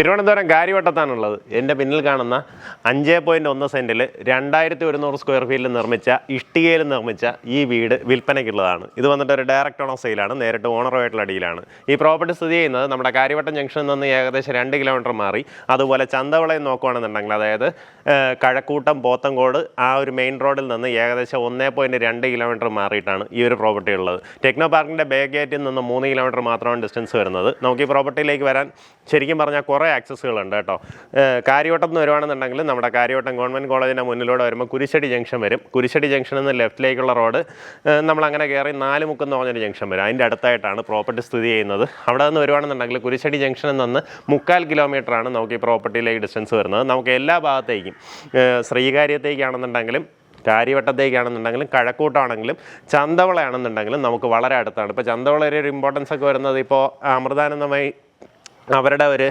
തിരുവനന്തപുരം കാര്യവട്ടത്താണുള്ളത്. എന്റെ പിന്നിൽ കാണുന്ന അഞ്ച് പോയിന്റ് ഒന്ന് സെന്റിൽ രണ്ടായിരത്തി ഒരുന്നൂറ് സ്ക്വയർ ഫീറ്റിൽ നിർമ്മിച്ച ഇഷ്ടികയിൽ നിർമ്മിച്ച ഈ വീട് വിൽപ്പനയ്ക്കുള്ളതാണ്. ഇത് വന്നിട്ട് ഒരു ഡയറക്റ്റ് ഓണർ സെയിലാണ് നേരിട്ട് ഓണറുമായിട്ടുള്ള അടിയിലാണ്. ഈ പ്രോപ്പർട്ടി സ്ഥിതി ചെയ്യുന്നത് നമ്മുടെ കാര്യവട്ടം ജംഗ്ഷനിൽ നിന്ന് ഏകദേശം രണ്ട് കിലോമീറ്റർ മാറി. അതുപോലെ ചന്തവളയം നോക്കുകയാണെന്നുണ്ടെങ്കിൽ അതായത് കഴക്കൂട്ടം പോത്തങ്കോട് ആ ഒരു മെയിൻ റോഡിൽ നിന്ന് ഏകദേശം ഒന്നേ പോയിന്റ് രണ്ട് കിലോമീറ്റർ മാറിയിട്ടാണ് ഈ ഒരു പ്രോപ്പർട്ടി ഉള്ളത്. ടെക്നോ പാർക്കിന്റെ ബേ ഗേറ്റിൽ നിന്ന് മൂന്ന് കിലോമീറ്റർ മാത്രമാണ് ഡിസ്റ്റൻസ് വരുന്നത്. നമുക്ക് ഈ പ്രോപ്പർട്ടിയിലേക്ക് വരാൻ ശരിക്കും പറഞ്ഞാൽ കുറേ ആക്സസ്സുകളുണ്ട് കേട്ടോ. കാര്യവട്ടം എന്ന് വരുവാണെന്നുണ്ടെങ്കിൽ നമ്മുടെ കാര്യവട്ടം ഗവൺമെന്റ് കോളേജിന്റെ മുന്നിലൂടെ വരുമ്പോൾ കുരിശടി ജംഗ്ഷൻ വരും. കുരിശടി ജംഗ്ഷനിൽ നിന്ന് ലെഫ്റ്റിലേക്കുള്ള റോഡ് നമ്മളങ്ങനെ കയറി നാല് മുക്കെന്ന് പറഞ്ഞൊരു ജംഗ്ഷൻ വരും. അതിന്റെ അടുത്തായിട്ടാണ് പ്രോപ്പർട്ടി സ്ഥിതി ചെയ്യുന്നത്. അവിടെ നിന്ന് വരുവാണെന്നുണ്ടെങ്കിൽ കുരിശടി ജംഗ്ഷനിൽ നിന്ന് മുക്കാൽ കിലോമീറ്ററാണ് നമുക്ക് ഈ പ്രോപ്പർട്ടിയിലേക്ക് ഡിസ്റ്റൻസ് വരുന്നത്. നമുക്ക് എല്ലാ ഭാഗത്തേക്കും ശ്രീകാര്യത്തേക്കാണെന്നുണ്ടെങ്കിലും കാര്യവട്ടത്തേക്കാണെന്നുണ്ടെങ്കിലും കഴക്കൂട്ടാണെങ്കിലും ചന്തവളയാണെന്നുണ്ടെങ്കിലും നമുക്ക് വളരെ അടുത്താണ്. ഇപ്പോൾ ചന്തവള ഒരു ഇമ്പോർട്ടൻസ് ഒക്കെ വരുന്നത് ഇപ്പോൾ അമൃതാനന്ദമായി അവരുടെ ഒരു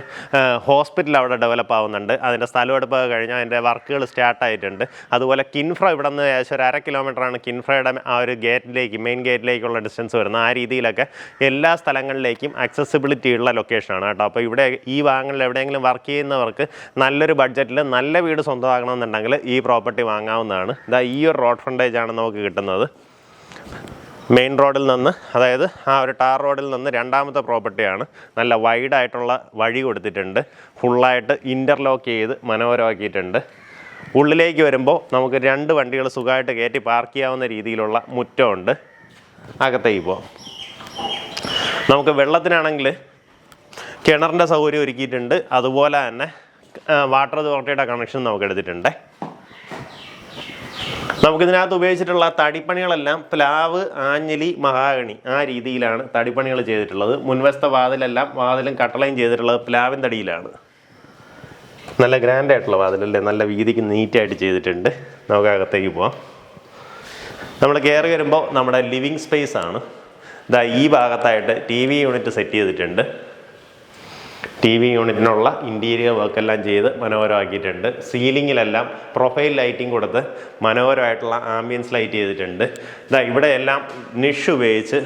ഹോസ്പിറ്റൽ അവിടെ ഡെവലപ്പ് ആവുന്നുണ്ട്. അതിന്റെ സ്ഥലമെടുപ്പ് കഴിഞ്ഞാൽ അതിന്റെ വർക്കുകൾ സ്റ്റാർട്ട് ആയിട്ടുണ്ട്. അതുപോലെ കിൻഫ്ര ഇവിടെ നിന്ന് ഏകദേശം ഒരു അര കിലോമീറ്ററാണ് കിൻഫ്രയുടെ ആ ഒരു ഗേറ്റിലേക്ക് മെയിൻ ഗേറ്റിലേക്കുള്ള ഡിസ്റ്റൻസ് വരുന്നത്. ആ രീതിയിലൊക്കെ എല്ലാ സ്ഥലങ്ങളിലേക്കും അക്സസിബിലിറ്റി ഉള്ള ലൊക്കേഷനാണ് കേട്ടോ. അപ്പോൾ ഇവിടെ ഈ ഭാഗങ്ങളിൽ എവിടെയെങ്കിലും വർക്ക് ചെയ്യുന്നവർക്ക് നല്ലൊരു ബഡ്ജറ്റിൽ നല്ല വീട് സ്വന്തമാകണമെന്നുണ്ടെങ്കിൽ ഈ പ്രോപ്പർട്ടി വാങ്ങാവുന്നതാണ്. ഇതാ ഈ ഒരു റോഡ് ഫ്രണ്ടേജ് ആണ് നമുക്ക് കിട്ടുന്നത്. മെയിൻ റോഡിൽ നിന്ന് അതായത് ആ ഒരു ടാർ റോഡിൽ നിന്ന് രണ്ടാമത്തെ പ്രോപ്പർട്ടിയാണ്. നല്ല വൈഡായിട്ടുള്ള വഴി കൊടുത്തിട്ടുണ്ട്. ഫുള്ളായിട്ട് ഇന്റർലോക്ക് ചെയ്ത് മനോഹരമാക്കിയിട്ടുണ്ട്. ഉള്ളിലേക്ക് വരുമ്പോൾ നമുക്ക് രണ്ട് വണ്ടികൾ സുഖമായിട്ട് കയറ്റി പാർക്ക് ചെയ്യാവുന്ന രീതിയിലുള്ള മുറ്റമുണ്ട്. അകത്തേക്ക് പോവാം. നമുക്ക് വെള്ളത്തിനാണെങ്കിൽ കിണറിന്റെ സൗകര്യം ഒരുക്കിയിട്ടുണ്ട്. അതുപോലെ തന്നെ വാട്ടർ അതോറിറ്റിയുടെ കണക്ഷൻ നമുക്ക് എടുത്തിട്ടുണ്ട്. നമുക്കിതിനകത്ത് ഉപയോഗിച്ചിട്ടുള്ള തടിപ്പണികളെല്ലാം പ്ലാവ് ആഞ്ഞലി മഹാഗണി ആ രീതിയിലാണ് തടിപ്പണികൾ ചെയ്തിട്ടുള്ളത്. മുൻവശത്തെ വാതിലെല്ലാം വാതിലും കട്ടളയും ചെയ്തിട്ടുള്ളത് പ്ലാവിൻ തടിയിലാണ്. നല്ല ഗ്രാൻഡ് ആയിട്ടുള്ള വാതിലല്ലേ? നല്ല വീതിക്ക് നീറ്റായിട്ട് ചെയ്തിട്ടുണ്ട്. നമുക്ക് അകത്തേക്ക് പോവാം. നമ്മൾ കയറി വരുമ്പോൾ നമ്മുടെ ലിവിങ് സ്പേസ് ആണ്. ഇതാ ഈ ഭാഗത്തായിട്ട് ടി വി യൂണിറ്റ് സെറ്റ് ചെയ്തിട്ടുണ്ട്. ടി വി യൂണിറ്റിനുള്ള ഇന്റീരിയർ വർക്കെല്ലാം ചെയ്ത് മനോഹരമാക്കിയിട്ടുണ്ട്. സീലിങ്ങിലെല്ലാം പ്രൊഫൈൽ ലൈറ്റിംഗ് കൊടുത്ത് മനോഹരമായിട്ടുള്ള ആംബിയൻസ് ലൈറ്റ് ചെയ്തിട്ടുണ്ട്. ഇതാ ഇവിടെ എല്ലാം നിഷ് ഉപയോഗിച്ച്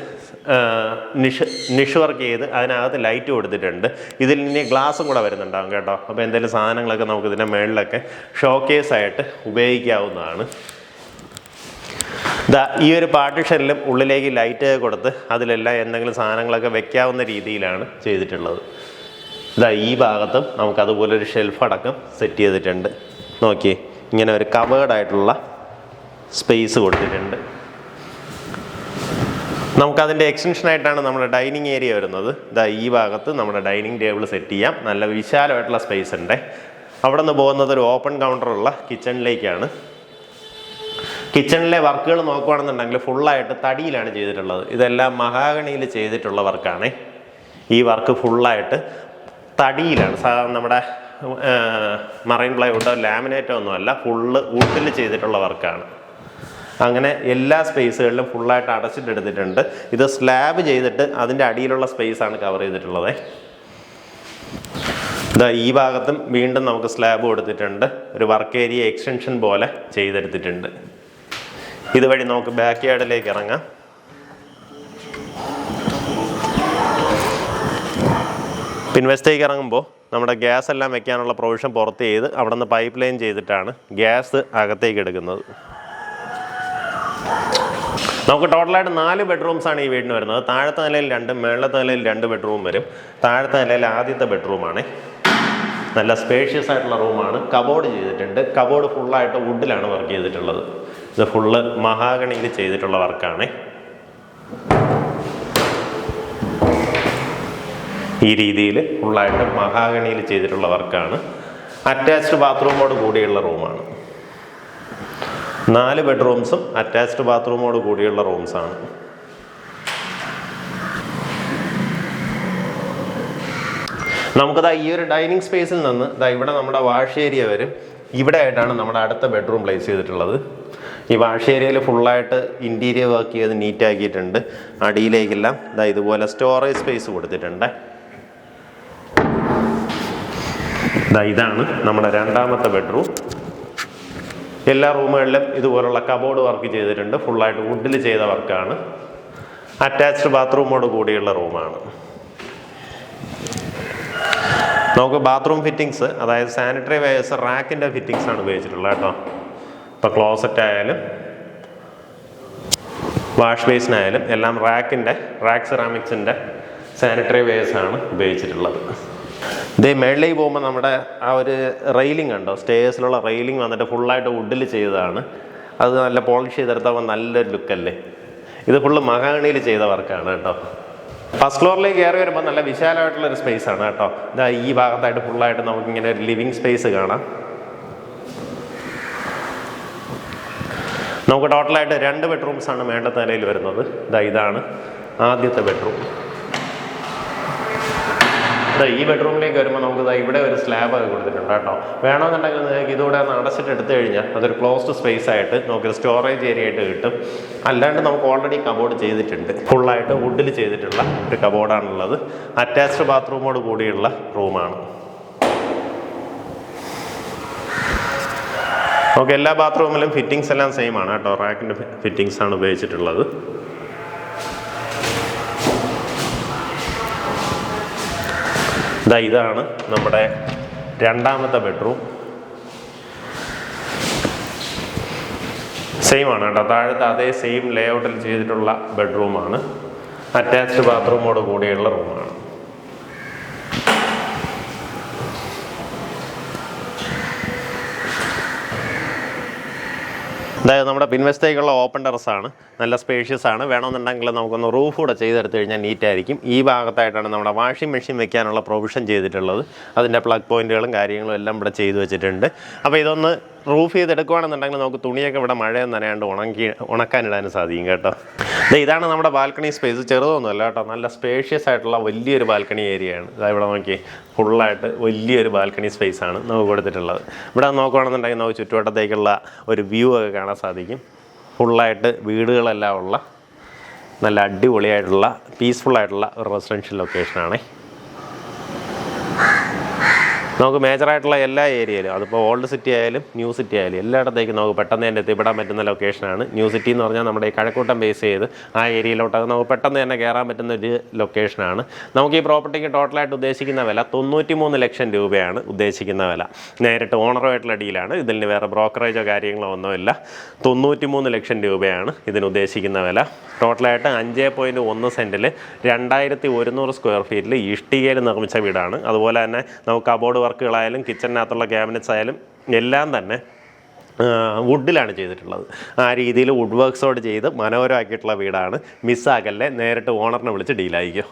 നിഷ് നിഷ് വർക്ക് ചെയ്ത് അതിനകത്ത് ലൈറ്റ് കൊടുത്തിട്ടുണ്ട്. ഇതിൽ ഇനി ഗ്ലാസും കൂടെ വരുന്നുണ്ടാകും കേട്ടോ. അപ്പോൾ എന്തെങ്കിലും സാധനങ്ങളൊക്കെ നമുക്ക് ഇതിന്റെ മുകളിലൊക്കെ ഷോക്കേസ് ആയിട്ട് ഉപയോഗിക്കാവുന്നതാണ്. ദാ ഈ ഒരു പാർട്ടിഷനിലും ഉള്ളിലേക്ക് ലൈറ്റ് കൊടുത്ത് അതിലെല്ലാം എന്തെങ്കിലും സാധനങ്ങളൊക്കെ വെക്കാവുന്ന രീതിയിലാണ് ചെയ്തിട്ടുള്ളത്. ഇതാ ഈ ഭാഗത്തും നമുക്ക് അതുപോലെ ഒരു ഷെൽഫ് അടക്കം സെറ്റ് ചെയ്തിട്ടുണ്ട്. നോക്കിയേ ഇങ്ങനെ ഒരു കവേർഡായിട്ടുള്ള സ്പേസ് കൊടുത്തിട്ടുണ്ട്. നമുക്കതിന്റെ എക്സ്റ്റൻഷനായിട്ടാണ് നമ്മുടെ ഡൈനിങ് ഏരിയ വരുന്നത്. ഇതാ ഈ ഭാഗത്ത് നമ്മുടെ ഡൈനിങ് ടേബിൾ സെറ്റ് ചെയ്യാം. നല്ല വിശാലമായിട്ടുള്ള സ്പേസ് ഉണ്ട്. അവിടെ നിന്ന് പോകുന്നത് ഒരു ഓപ്പൺ കൗണ്ടറുള്ള കിച്ചണിലേക്കാണ് കിച്ചണിലെ വർക്കുകൾ നോക്കുകയാണെന്നുണ്ടെങ്കിൽ ഫുള്ളായിട്ട് തടിയിലാണ് ചെയ്തിട്ടുള്ളത്. ഇതെല്ലാം മഹാഗണിയിൽ ചെയ്തിട്ടുള്ള വർക്കാണ് ഈ വർക്ക് ഫുള്ളായിട്ട് തടിയിലാണ്. സാധാരണ നമ്മുടെ മറൈൻ പ്ലൈവുഡോ ലാമിനേറ്റോ ഒന്നുമല്ല ഫുള്ള് വുഡിൽ ചെയ്തിട്ടുള്ള വർക്കാണ്. അങ്ങനെ എല്ലാ സ്പേസുകളിലും ഫുള്ളായിട്ട് അടച്ചിട്ടെടുത്തിട്ടുണ്ട്. ഇത് സ്ലാബ് ചെയ്തിട്ട് അതിന്റെ അടിയിലുള്ള സ്പേസാണ് കവർ ചെയ്തിട്ടുള്ളത്. ഇതാ ഈ ഭാഗത്തും വീണ്ടും നമുക്ക് സ്ലാബ് കൊടുത്തിട്ടുണ്ട്. ഒരു വർക്ക് ഏരിയ എക്സ്റ്റൻഷൻ പോലെ ചെയ്തെടുത്തിട്ടുണ്ട്. ഇതുവഴി നമുക്ക് ബാക്ക് യാർഡിലേക്ക് ഇറങ്ങാം. പിൻവശത്തേക്ക് ഇറങ്ങുമ്പോൾ നമ്മുടെ ഗ്യാസ് എല്ലാം വെക്കാനുള്ള പ്രൊവിഷൻ പുറത്ത് ചെയ്ത് അവിടെ നിന്ന് പൈപ്പ് ലൈൻ ചെയ്തിട്ടാണ് ഗ്യാസ് അകത്തേക്ക് എടുക്കുന്നത്. നമുക്ക് ടോട്ടലായിട്ട് നാല് ബെഡ്റൂംസ് ആണ് ഈ വീടിന് വരുന്നത്. താഴത്തെ നിലയിൽ രണ്ടും മേളത്തെ നിലയിൽ രണ്ട് ബെഡ്റൂം വരും. താഴത്തെ നിലയിൽ ആദ്യത്തെ ബെഡ്റൂമാണ് നല്ല സ്പേഷ്യസ് ആയിട്ടുള്ള റൂമാണ് കബോർഡ് ചെയ്തിട്ടുണ്ട്. കബോർഡ് ഫുള്ളായിട്ട് വുഡിലാണ് വർക്ക് ചെയ്തിട്ടുള്ളത്. ഇത് ഫുള്ള് മഹാഗണിയിൽ ചെയ്തിട്ടുള്ള വർക്കാണ് ഈ രീതിയിൽ ഫുള്ളായിട്ട് മഹാഗണിയിൽ ചെയ്തിട്ടുള്ള വർക്കാണ്. അറ്റാച്ച്ഡ് ബാത്റൂമോട് കൂടിയുള്ള റൂമാണ്. നാല് ബെഡ്റൂംസും അറ്റാച്ച്ഡ് ബാത്റൂമോട് കൂടിയുള്ള റൂംസാണ് നമുക്കതാ ഈ ഒരു ഡൈനിങ് സ്പേസിൽ നിന്ന് ദാ ഇവിടെ നമ്മുടെ വാഷ് ഏരിയ വരും. ഇവിടെ ആയിട്ടാണ് നമ്മുടെ അടുത്ത ബെഡ്റൂം പ്ലേസ് ചെയ്തിട്ടുള്ളത്. ഈ വാഷ് ഏരിയയിൽ ഫുള്ളായിട്ട് ഇന്റീരിയർ വർക്ക് ചെയ്ത് നീറ്റാക്കിയിട്ടുണ്ട് അടിയിലേക്കെല്ലാം ഇതാ ഇതുപോലെ സ്റ്റോറേജ് സ്പേസ് കൊടുത്തിട്ടുണ്ട്. ദാ ഇതാണ് നമ്മുടെ രണ്ടാമത്തെ ബെഡ്റൂം എല്ലാ റൂമുകളിലും ഇതുപോലുള്ള കബോർഡ് വർക്ക് ചെയ്തിട്ടുണ്ട്. ഫുള്ളായിട്ട് വുഡിൽ ചെയ്ത വർക്കാണ് അറ്റാച്ച്ഡ് ബാത്റൂമോട് കൂടിയുള്ള റൂമാണ് നമുക്ക് ബാത്റൂം ഫിറ്റിങ്സ് അതായത് സാനിറ്ററി വയസ് റാക്കിന്റെ ഫിറ്റിങ്സ് ആണ് ഉപയോഗിച്ചിട്ടുള്ളത് കേട്ടോ. ഇപ്പോൾ ക്ലോസറ്റ് ആയാലും വാഷ് ബേസിനായാലും എല്ലാം റാക്കിന്റെ റാക്ക് സെറാമിക്സിന്റെ സാനിറ്ററി വേഴ്സാണ് ആണ് ഉപയോഗിച്ചിട്ടുള്ളത്. ഇതേ മേളിലേക്ക് പോകുമ്പോൾ നമ്മുടെ ആ ഒരു റെയിലിംഗ് ഉണ്ടോ സ്റ്റേഴ്സിലുള്ള റെയിലിംഗ് വന്നിട്ട് ഫുള്ളായിട്ട് വുഡിൽ ചെയ്തതാണ്. അത് നല്ല പോളിഷ് ചെയ്തെടുത്തപ്പോൾ നല്ലൊരു ലുക്കല്ലേ. ഇത് ഫുള്ള് മഹാണിയിൽ ചെയ്ത വർക്കാണ് കേട്ടോ. ഫസ്റ്റ് ഫ്ലോറിലേക്ക് കയറി വരുമ്പോൾ നല്ല വിശാലമായിട്ടുള്ള ഒരു സ്പേസ് ആണ് കേട്ടോ. ഇതാ ഈ ഭാഗത്തായിട്ട് ഫുള്ളായിട്ട് നമുക്കിങ്ങനെ ഒരു ലിവിങ് സ്പേസ് കാണാം. നമുക്ക് ടോട്ടലായിട്ട് രണ്ട് ബെഡ്റൂംസ് ആണ് മേണ്ടത്തെ നിലയിൽ വരുന്നത്. ഇതാ ഇതാണ് ആദ്യത്തെ ബെഡ്റൂം ഈ ബെഡ്റൂമിലേക്ക് വരുമ്പോൾ നമുക്ക് ഇവിടെ ഒരു സ്ലാബ് കൊടുത്തിട്ടുണ്ട് കേട്ടോ. വേണമെന്നുണ്ടെങ്കിൽ നിങ്ങൾക്ക് ഇതുകൂടെ ഒന്ന് അടച്ചിട്ട് എടുത്തു കഴിഞ്ഞാൽ അതൊരു ക്ലോസ്ഡ് സ്പേസ് ആയിട്ട് നമുക്ക് സ്റ്റോറേജ് ഏരിയ ആയിട്ട് കിട്ടും. അല്ലാണ്ട് നമുക്ക് ഓൾറെഡി കബോർഡ് ചെയ്തിട്ടുണ്ട്. ഫുള്ളായിട്ട് വുഡിൽ ചെയ്തിട്ടുള്ള ഒരു കബോർഡാണുള്ളത് അറ്റാച്ച്ഡ് ബാത്റൂമോട് കൂടിയുള്ള റൂമാണ് നമുക്ക് എല്ലാ ബാത്റൂമിലും ഫിറ്റിങ്സ് എല്ലാം സെയിം ആണ് കേട്ടോ. റാക്കിന്റെ ഫിറ്റിങ്സ് ആണ് ഉപയോഗിച്ചിട്ടുള്ളത്. ഇതാ ഇതാണ് നമ്മുടെ രണ്ടാമത്തെ ബെഡ്റൂം സെയിം ആണ് കേട്ടോ. താഴത്തെ അതേ സെയിം ലേ ഔട്ടിൽ ചെയ്തിട്ടുള്ള ബെഡ്റൂമാണ് അറ്റാച്ച്ഡ് ബാത്റൂമോട് കൂടിയുള്ള റൂമാണ് അതായത് നമ്മുടെ പിൻവശത്തേക്കുള്ള ഓപ്പൺ ടെറസാണ് നല്ല സ്പേഷ്യസ് ആണ്. വേണമെന്നുണ്ടെങ്കിൽ നമുക്കൊന്ന് റൂഫ് കൂടെ ചെയ്തെടുത്ത് കഴിഞ്ഞാൽ നീറ്റ് ആയിരിക്കും. ഈ ഭാഗത്തായിട്ടാണ് നമ്മുടെ വാഷിംഗ് മെഷീൻ വെക്കാനുള്ള പ്രൊവിഷൻ ചെയ്തിട്ടുള്ളത്. അതിന്റെ പ്ലഗ് പോയിന്റുകളും കാര്യങ്ങളും എല്ലാം ഇവിടെ ചെയ്തു വെച്ചിട്ടുണ്ട്. അപ്പോൾ ഇതൊന്ന് റൂഫ് ചെയ്തെടുക്കുകയാണെന്നുണ്ടെങ്കിൽ നമുക്ക് തുണിയൊക്കെ ഇവിടെ മഴയെന്ന് നനയാണ്ട് ഉണക്കി ഉണക്കാനിടാനും സാധിക്കും കേട്ടോ. ദേ ഇതാണ് നമ്മുടെ ബാൽക്കണി സ്പേസ്. ചെറുതൊന്നുമല്ല കേട്ടോ. നല്ല സ്പേഷ്യസ് ആയിട്ടുള്ള വലിയൊരു ബാൽക്കണി ഏരിയയാണ് ഇതാ ഇവിടെ നോക്കി ഫുള്ളായിട്ട് വലിയൊരു ബാൽക്കണി സ്പേസ് ആണ് നമുക്ക് കൊടുത്തിട്ടുള്ളത്. ഇവിടെ നോക്കുകയാണെന്നുണ്ടെങ്കിൽ നമുക്ക് ചുറ്റുവട്ടത്തേക്കുള്ള ഒരു വ്യൂ ഒക്കെ കാണാൻ സാധിക്കും. ഫുള്ളായിട്ട് വീടുകളെല്ലാം ഉള്ള നല്ല അടിപൊളിയായിട്ടുള്ള പീസ്ഫുള്ളായിട്ടുള്ള ഒരു റെസിഡൻഷ്യൽ ലൊക്കേഷനാണേ നമുക്ക് മേജറായിട്ടുള്ള എല്ലാ ഏരിയയിലും അതിപ്പോൾ ഓൾഡ് സിറ്റി ആയാലും ന്യൂ സിറ്റി ആയാലും എല്ലായിടത്തേക്കും നമുക്ക് പെട്ടെന്ന് തന്നെ എത്തിപ്പെടാൻ പറ്റുന്ന ലൊക്കേഷനാണ് ന്യൂ സിറ്റി എന്ന് പറഞ്ഞാൽ നമ്മുടെ ഈ കഴക്കൂട്ടം ബേസ് ചെയ്ത് ആ ഏരിയയിലോട്ട് നമുക്ക് പെട്ടെന്ന് തന്നെ കയറാൻ പറ്റുന്ന ഒരു ലൊക്കേഷനാണ് നമുക്ക് ഈ പ്രോപ്പർട്ടിക്ക് ടോട്ടലായിട്ട് ഉദ്ദേശിക്കുന്ന വില തൊണ്ണൂറ്റി മൂന്ന് ലക്ഷം രൂപയാണ് ഉദ്ദേശിക്കുന്ന വില. നേരിട്ട് ഓണറുമായിട്ടുള്ള ഡീലാണ് ഇതിന് വേറെ ബ്രോക്കറേജോ കാര്യങ്ങളോ ഒന്നുമില്ല. തൊണ്ണൂറ്റി മൂന്ന് ലക്ഷം രൂപയാണ് ഇതിന് ഉദ്ദേശിക്കുന്ന വില. ടോട്ടലായിട്ട് അഞ്ച് പോയിന്റ് ഒന്ന് സെന്റിൽ രണ്ടായിരത്തി ഒരുന്നൂറ് സ്ക്വയർ ഫീറ്റിൽ ഇഷ്ടികയിൽ നിർമ്മിച്ച വീടാണ്. അതുപോലെ തന്നെ നമുക്ക് കബോർഡ് വർക്കുകളായാലും കിച്ചണിനകത്തുള്ള ക്യാബിനറ്റ്സ് ആയാലും എല്ലാം തന്നെ വുഡിലാണ് ചെയ്തിട്ടുള്ളത്. ആ രീതിയിൽ വുഡ് വർക്ക്സോട് ചെയ്ത് മനോഹരമാക്കിയിട്ടുള്ള വീടാണ്. മിസ്സാകല്ലേ നേരിട്ട് ഓണറിനെ വിളിച്ച് ഡീലായിക്കോ